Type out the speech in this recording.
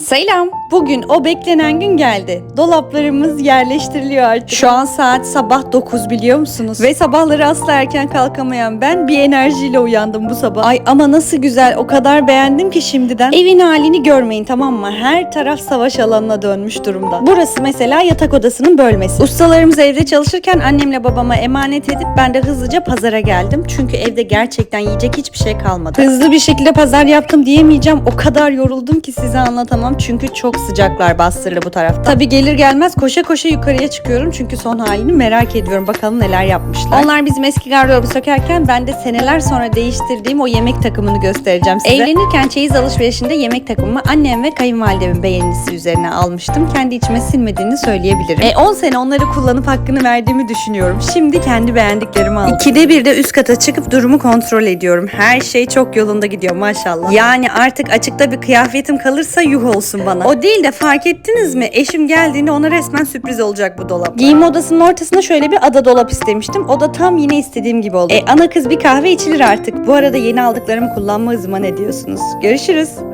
Selam. Bugün o beklenen gün geldi. Dolaplarımız yerleştiriliyor artık. Şu an saat sabah 9 biliyor musunuz? Ve sabahları asla erken kalkamayan ben bir enerjiyle uyandım bu sabah. Ay ama nasıl güzel. O kadar beğendim ki şimdiden. Evin halini görmeyin tamam mı? Her taraf savaş alanına dönmüş durumda. Burası mesela yatak odasının bölmesi. Ustalarımız evde çalışırken annemle babama emanet edip ben de hızlıca pazara geldim. Çünkü evde gerçekten yiyecek hiçbir şey kalmadı. Hızlı bir şekilde pazar yaptım diyemeyeceğim. O kadar yoruldum ki size anlatamam. Çünkü çok sıcaklar bastırılı bu tarafta. Tabii gelir gelmez koşa koşa yukarıya çıkıyorum. Çünkü son halini merak ediyorum. Bakalım neler yapmışlar. Onlar bizim eski gardırobu sökerken ben de seneler sonra değiştirdiğim o yemek takımını göstereceğim size. Evlenirken çeyiz alışverişinde yemek takımımı annem ve kayınvalidemin beğenisi üzerine almıştım. Kendi içime sinmediğini söyleyebilirim. E 10 sene onları kullanıp hakkını verdiğimi düşünüyorum. Şimdi kendi beğendiklerimi aldım. İkide bir de üst kata çıkıp durumu kontrol ediyorum. Her şey çok yolunda gidiyor maşallah. Yani artık açıkta bir kıyafetim kalırsa yuh olsun bana. O değil de fark ettiniz mi? Eşim geldiğinde ona resmen sürpriz olacak bu dolap. Giyinme odasının ortasına şöyle bir ada dolap istemiştim. O da tam yine istediğim gibi oldu. E ana kız bir kahve içilir artık. Bu arada yeni aldıklarımı kullanma hızıma ne diyorsunuz? Görüşürüz.